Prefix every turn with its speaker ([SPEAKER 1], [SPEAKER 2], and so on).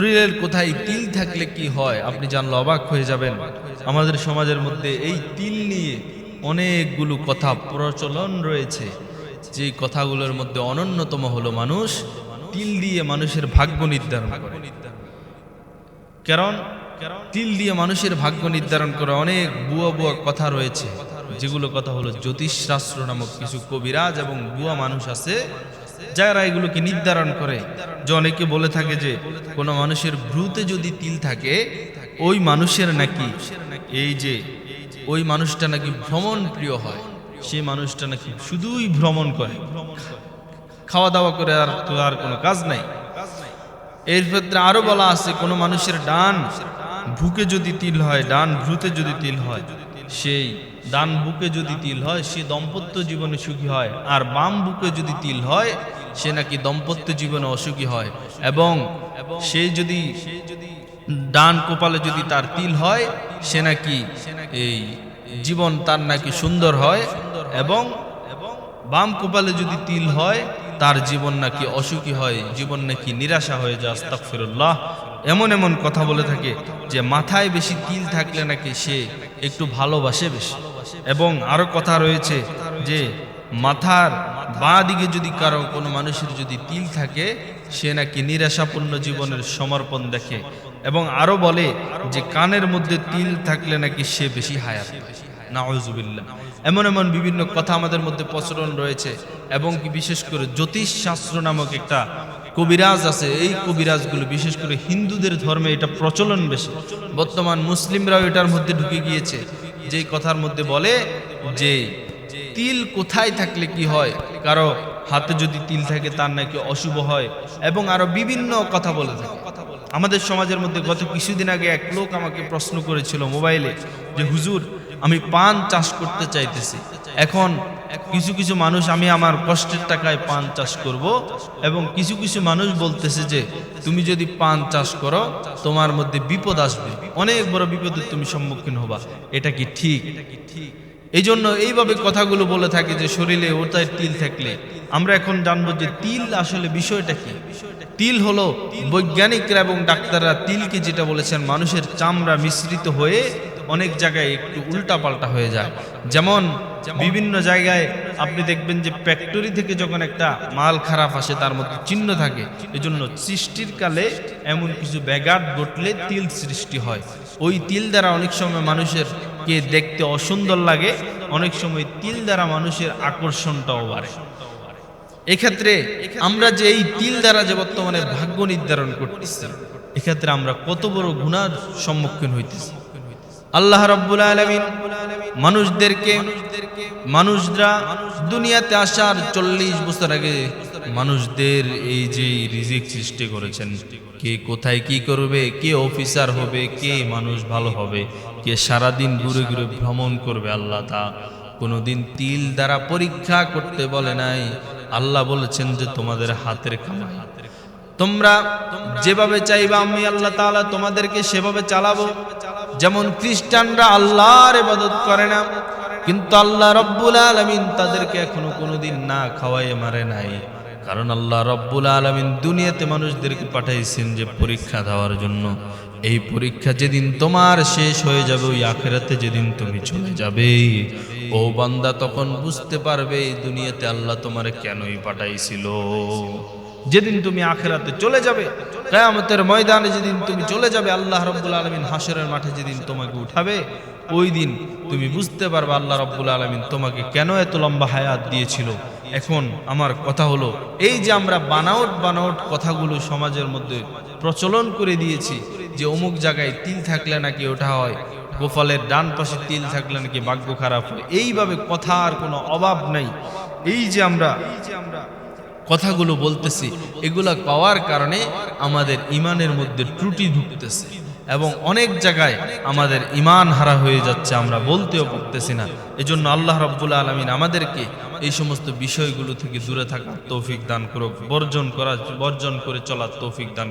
[SPEAKER 1] শরীরের কোথায় তিল থাকলে কি হয়, আপনি জানলে অবাক হয়ে যাবেন। আমাদের সমাজের মধ্যে এই তিল নিয়ে অনেকগুলো কথা প্রচলন রয়েছে। যে কথাগুলোর মধ্যে অনন্যতম হলো মানুষ, তিল দিয়ে মানুষের ভাগ্য নির্ধারণ করে। কারণ তিল দিয়ে মানুষের ভাগ্য নির্ধারণ করে অনেক বুয়া বুয়া কথা রয়েছে। যেগুলো কথা হলো জ্যোতিষশাস্ত্র নামক কিছু কবিরাজ এবং বুয়া মানুষ আছে যারা এগুলোকে নির্ধারণ করে, যে অনেকে বলে থাকে যে কোনো মানুষের ভ্রুতে যদি তিল থাকে, ওই মানুষের নাকি এই যে ওই মানুষটা নাকি ভ্রমণ প্রিয় হয়, সেই মানুষটা নাকি শুধুই ভ্রমণ করে। খাওয়া দাওয়া করে আর তো আর কোনো কাজ নাই। এর ক্ষেত্রে আরও বলা আছে, কোনো মানুষের ডান ভুকে যদি তিল হয়, ডান ভ্রুতে যদি তিল হয় সেই ডান বুকে যদি তিল হয়, সে দম্পত্য জীবনে সুখী হয়। আর বাম বুকে যদি তিল হয়, সে নাকি দম্পত্য জীবনে অসুখী হয়। এবং সে যদি ডান কপালে যদি তার তিল হয়, সে নাকি এই জীবন তার নাকি সুন্দর হয়। এবং বাম কপালে যদি তিল হয়, তার জীবন নাকি অসুখী হয়, জীবন নাকি নিরাশা হয়ে যায়। আস্তাগফিরুল্লাহ। এমন এমন কথা বলে থাকে যে মাথায় বেশি তিল থাকলে নাকি সে একটু ভালোবাসে বেশি। এবং আরও কথা রয়েছে যে মাথার বাঁ দিকে যদি কারও কোনো মানুষের যদি তিল থাকে, সে নাকি নিরাশাপূর্ণ জীবনের সমর্পণ দেখে। এবং আরও বলে যে কানের মধ্যে তিল থাকলে নাকি সে বেশি হায়াত। নাউজুবিল্লাহ। এমন এমন বিভিন্ন কথা আমাদের মধ্যে প্রচলন রয়েছে এবং কি বিশেষ করে জ্যোতিষ শাস্ত্র নামক একটা কবিরাজ আছে, এই কবিরাজগুলো, বিশেষ করে হিন্দুদের ধর্মে এটা প্রচলন বেশি। বর্তমান মুসলিমরাও এটার মধ্যে ঢুকে গিয়েছে। যেই কথার মধ্যে বলে যে, তিল কোথায় থাকলে কি হয়? কারও হাতে যদি তিল থাকে, তার নাকি অশুভ হয়। এবং আরও বিভিন্ন কথা বলে থাকে। আমাদের সমাজের মধ্যে গত কিছুদিন আগে এক লোক আমাকে প্রশ্ন করেছিল মোবাইলে যে, হুজুর আমি পান চাষ করতে চাইতেছি। এখন কিছু কিছু মানুষ, আমি আমার কষ্টের টাকায় পান চাষ করব এবং কিছু কিছু মানুষ বলতেছে যে, তুমি যদি পান চাষ করো, তোমার মধ্যে বিপদ আসবে। অনেক বড় বিপদের তুমি সম্মুখীন হবা। এটা কি ঠিক? এই জন্য এইভাবে কথাগুলো বলে থাকে যে, শরীরে ওটায় তিল থাকলে। আমরা এখন জানব যে, তিল আসলে বিষয়টা কি? তিল হলো বৈজ্ঞানিকরা এবং ডাক্তাররা তিলকে যেটা বলেছেন, মানুষের চামড়া মিশ্রিত হয়ে অনেক জায়গায় একটু উল্টা পাল্টা হয়ে যায়। যেমন বিভিন্ন জায়গায় আপনি দেখবেন যে ফ্যাক্টরি থেকে যখন একটা মাল খারাপ আসে, তার মধ্যে চিহ্ন থাকে। এজন্য সৃষ্টির কালে এমন কিছু ব্যাঘাত ঘটলে তিল সৃষ্টি হয়। ওই তিল দ্বারা অনেক সময় মানুষের কে দেখতে অসুন্দর লাগে, অনেক সময় তিল দ্বারা মানুষের আকর্ষণটাও বাড়ে। এক্ষেত্রে আমরা যে এই তিল দ্বারা যে বর্তমানে ভাগ্য নির্ধারণ করতেছি, এক্ষেত্রে আমরা কত বড় গুণার সম্মুখীন হইতেছি। আল্লাহ রাব্বুল আলামিন মানুষদেরকে, মানুষরা দুনিয়াতে আসার চল্লিশ বছর আগে মানুষদের এই যে রিজিক সৃষ্টি করেছেন, কে কোথায় কি করবে, কে অফিসার হবে, কে মানুষ ভালো হবে, কে সারাদিন ঘুরে ঘুরে ভ্রমণ করবে আল্লাহ তা। কোনোদিন তিল দ্বারা পরীক্ষা করতে বলে নাই, আল্লাহ বলেছেন যে তোমাদের হাতের কামাই। তোমরা যেভাবে চাইবা আমি আল্লাহ তাআলা তোমাদেরকে সেভাবে চালাবো। যেমন খ্রিস্টানরা আল্লাহর ইবাদত করে না, কিন্তু আল্লাহ রব্বুল আলামিন তাদেরকে এখনও কোনোদিন না খাওয়াই মারে নাই। কারণ আল্লাহ রব্বুল আলামিন দুনিয়াতে মানুষদেরকে পাঠাইছেন যে পরীক্ষা দেওয়ার জন্য। এই পরীক্ষা যেদিন তোমার শেষ হয়ে যাবে, ওই আখেরাতে যেদিন তুমি চলে যাবে। ও বান্দা তখন বুঝতে পারবে এই দুনিয়াতে আল্লাহ তোমারে কেনই পাঠাইছিল। যেদিন তুমি আখেরাতে চলে যাবে, কেয়ামতের ময়দানে যেদিন তুমি চলে যাবে, আল্লাহ রব্বুল আলমিন হাসরের মাঠে যেদিন তোমাকে উঠাবে, ওই দিন তুমি বুঝতে পারবে আল্লাহ রব্বুল আলমিন তোমাকে কেন এত লম্বা হায়াত দিয়েছিল। এখন আমার কথা হলো, এই যে আমরা বানাওট বানাওট কথাগুলো সমাজের মধ্যে প্রচলন করে দিয়েছি, যে অমুক জায়গায় তিল থাকলে নাকি ওঠা হয়, গোপালের ডান পাশে তিল থাকলে নাকি ভাগ্য খারাপ হয়, এইভাবে কথার কোনো অভাব নাই। এই যে আমরা কথাগুলো বলতেছি, এগুলা পাওয়ার কারণে আমাদের ইমানের মধ্যে ত্রুটি ঢুকতেছে এবং অনেক জায়গায় আমাদের ইমান হারা হয়ে যাচ্ছে, আমরা বলতেও পারতেছি না। এই জন্য আল্লাহ রব্বুল আলমিন আমাদেরকে এই সমস্ত বিষয়গুলো থেকে দূরে থাকার তৌফিক দান করুক, বর্জন করা বর্জন করে চলার তৌফিক দান